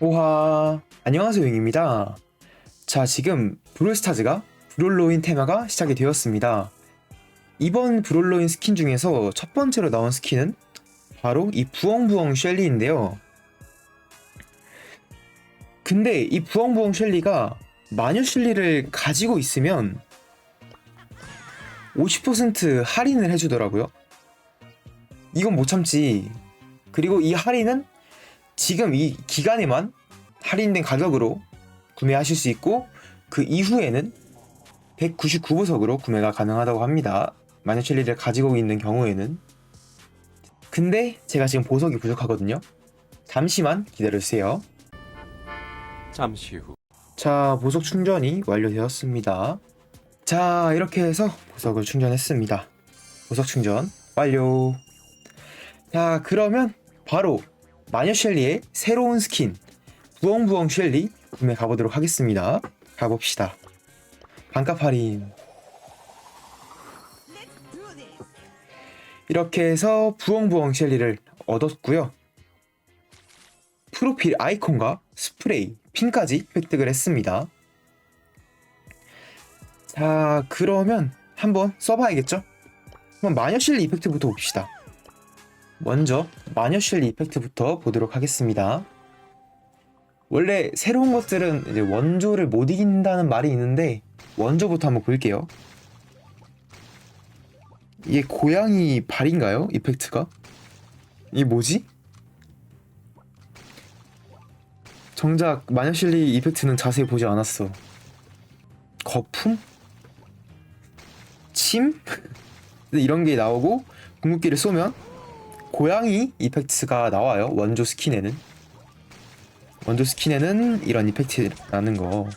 오하 안녕하세요 용입니다. 자 지금 브롤스타즈가 브롤로인 테마가 시작이 되었습니다. 이번 브롤로인 스킨 중에서 첫 번째로 나온 스킨은 바로 이 부엉부엉 셸리인데요. 근데 이 부엉부엉 셸리가 마녀 셸리를 가지고 있으면 50% 할인을 해주더라고요 이건 못 참지 그리고 이 할인은 지금 이 기간에만 할인된 가격으로 구매하실 수 있고 그 이후에는 199부석으로 구매가 가능하다고 합니다. 마녀 첼리를 가지고 있는 경우에는 근데 제가 지금 보석이 부족하거든요. 잠시만 기다려주세요. 잠시 후 자, 보석 충전이 완료되었습니다. 자, 이렇게 해서 보석을 충전했습니다. 보석 충전 완료. 자, 그러면 바로 마녀 셸리의 새로운 스킨 부엉부엉 셸리 구매 가보도록 하겠습니다. 가봅시다. 반값 할인. 이렇게 해서 부엉부엉 셸리를 얻었고요. 프로필 아이콘과 스프레이, 핀까지 획득을 했습니다. 자, 그러면 한번 써봐야겠죠? 한번 마녀 셸리 이펙트부터 봅시다. 먼저 마녀 셸리 이펙트부터 보도록 하겠습니다. 원래 새로운 것들은 이제 원조를 못 이긴다는 말이 있는데 원조부터 한번 볼게요. 이게 고양이 발인가요? 이펙트가? 이게 뭐지? 정작 마녀 셸리 이펙트는 자세히 보지 않았어. 거품? 침? 이런 게 나오고 궁극기를 쏘면 고양이 이펙트가 나와요. 원조 스킨에는. 원조 스킨에는 이런 이펙트라는 거.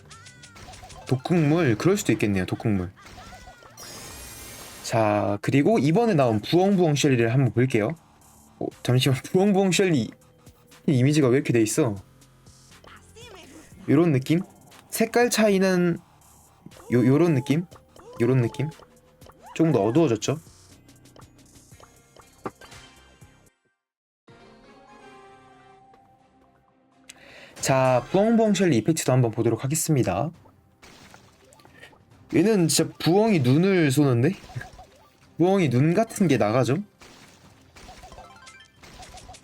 독극물, 그럴 수도 있겠네요. 독극물. 자, 그리고 이번에 나온 부엉부엉 셸리를 한번 볼게요. 어, 잠시만, 부엉부엉 이 이미지가 왜 이렇게 돼 있어? 요런 느낌? 색깔 차이는 요, 요런 느낌? 요런 느낌? 조금 더 어두워졌죠? 자, 부엉부엉 셸리 이펙트도 한번 보도록 하겠습니다. 얘는 진짜 부엉이 눈을 쏘는데? 부엉이 눈 같은 게 나가죠?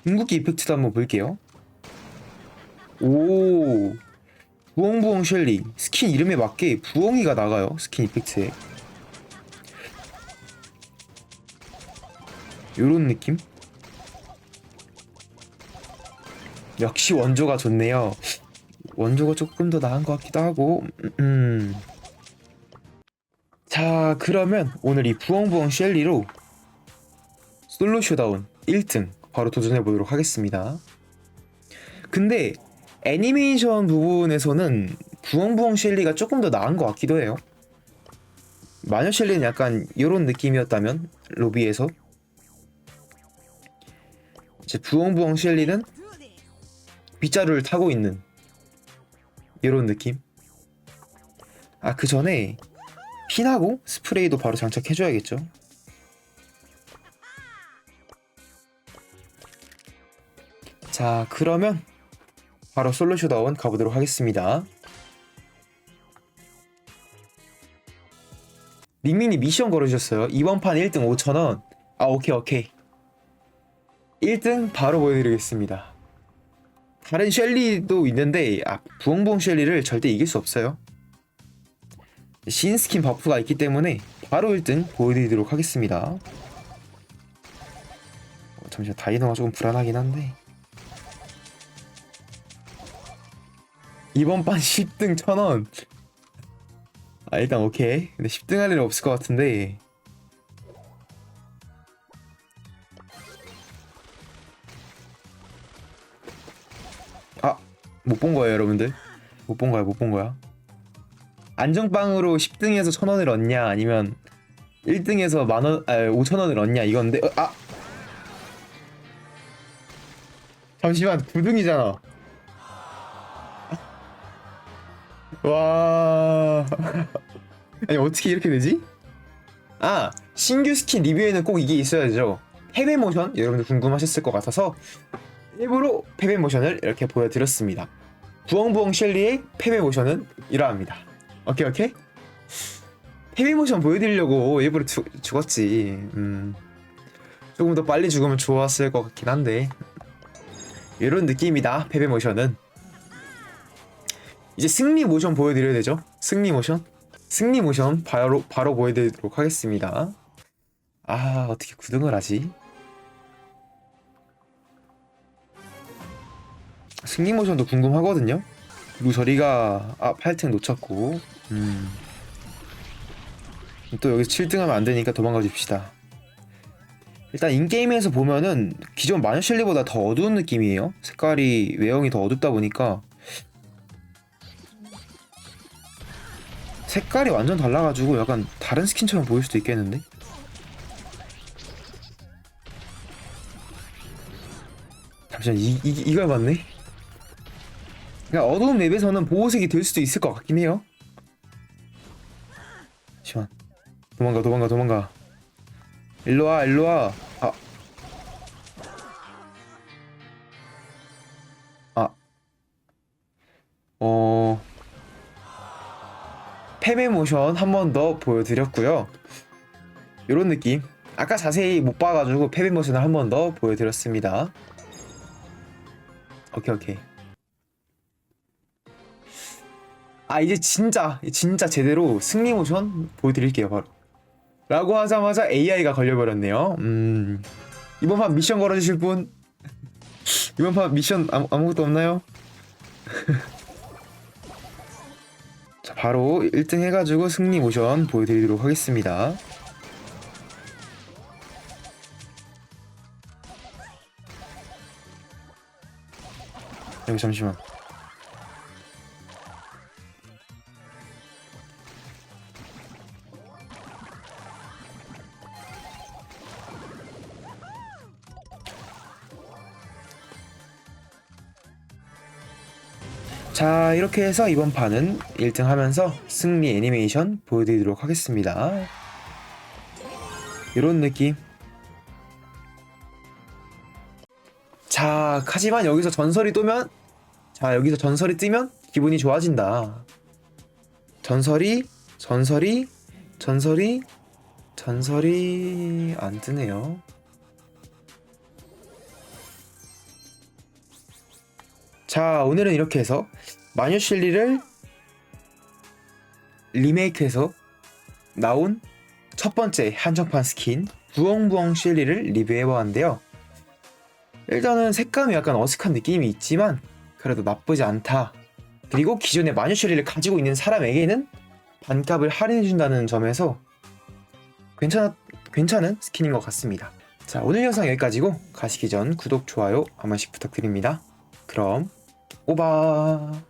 궁극기 이펙트도 한번 볼게요. 오, 부엉부엉 셸리. 스킨 이름에 맞게 부엉이가 나가요. 스킨 이펙트에. 요런 느낌? 역시 원조가 좋네요. 원조가 조금 더 나은 것 같기도 하고. 음. 자, 그러면 오늘 이 부엉부엉 셸리로 솔로 쇼다운 1등 바로 도전해 보도록 하겠습니다. 근데 애니메이션 부분에서는 부엉부엉 셸리가 조금 더 나은 것 같기도 해요. 마녀 셸리는 약간 이런 느낌이었다면 로비에서 이제 부엉부엉 셸리는 빗자루를 타고 있는 이런 느낌. 아 그 전에 핀하고 스프레이도 바로 장착해줘야겠죠. 자 그러면 바로 솔로 쇼다운 가보도록 하겠습니다. 링민이 미션 걸어주셨어요. 이번 판 1등 5,000원. 아 오케이 오케이. 1등 바로 보여드리겠습니다. 다른 셸리도 있는데 아, 부엉부엉 셸리를 절대 이길 수 없어요. 신 스킨 버프가 있기 때문에 바로 1등 보여드리도록 하겠습니다. 어, 잠시만 다이너가 조금 불안하긴 한데 이번 판 10등 1000원 아 일단 오케이 근데 10등 할 일은 없을 것 같은데 못 본 거예요 여러분들? 못 본 거야 못 본 거야? 안정빵으로 10등에서 1000원을 얻냐 아니면 1등에서 만원 아 5천원을 얻냐 이건데? 어, 아! 잠시만 9등이잖아. 와. 아니 어떻게 이렇게 되지? 아 신규 스킨 리뷰에는 꼭 이게 있어야죠. 패배 모션? 여러분들 궁금하셨을 것 같아서 일부러 패배 모션을 이렇게 보여드렸습니다. 부엉부엉 셸리의 패배 모션은 이러합니다. 오케이 오케이. 패배 모션 보여드리려고 일부러 죽, 죽었지. 음, 조금 더 빨리 죽으면 좋았을 것 같긴 한데 이런 느낌이다. 패배 모션은 이제 승리 모션 보여드려야 되죠. 승리 모션. 승리 모션 바로 바로 보여드리도록 하겠습니다. 아 어떻게 구등을 하지? 승리 모션도 궁금하거든요. 루서리가 아 8등 놓쳤고 음. 또 여기서 7등하면 안 되니까 도망가 줍시다. 일단 인게임에서 보면은 기존 마녀실리보다 더 어두운 느낌이에요. 색깔이 외형이 더 어둡다 보니까 색깔이 완전 달라가지고 약간 다른 스킨처럼 보일 수도 있겠는데? 잠시만 이, 이, 이걸 봤네? 그러니까 어두운 맵에서는 보호색이 될 수도 있을 것 같긴 해요 잠시만 도망가 도망가 도망가 일로와 일로와 아 아. 어... 패배 모션 한 번 더 보여드렸고요. 이런 느낌. 아까 자세히 못 봐가지고 패배 모션을 한 번 더 보여드렸습니다. 오케이 오케이. 아 이제 진짜 진짜 제대로 승리 모션 보여드릴게요 바로. 라고 하자마자 AI가 걸려버렸네요. 음 이번 판 미션 걸어주실 분 이번 판 미션 아무, 아무것도 없나요? 자, 바로 1등 해가지고 승리 모션 보여드리도록 하겠습니다. 여기 잠시만. 자 이렇게 해서 이번 판은 1등 하면서 승리 애니메이션 보여드리도록 하겠습니다. 이런 느낌. 자 하지만 여기서 전설이 뜨면 자 여기서 전설이 뜨면 기분이 좋아진다. 전설이 전설이 전설이 전설이 안 뜨네요 자, 오늘은 이렇게 해서 마녀 실리를 리메이크해서 나온 첫 번째 한정판 스킨 부엉부엉 실리를 리뷰해보았는데요. 일단은 색감이 약간 어색한 느낌이 있지만 그래도 나쁘지 않다. 그리고 기존의 마녀 실리를 가지고 있는 사람에게는 반값을 할인해준다는 점에서 괜찮아, 괜찮은 스킨인 것 같습니다. 자, 오늘 영상 여기까지고 가시기 전 구독, 좋아요 한 번씩 부탁드립니다. 그럼 오바.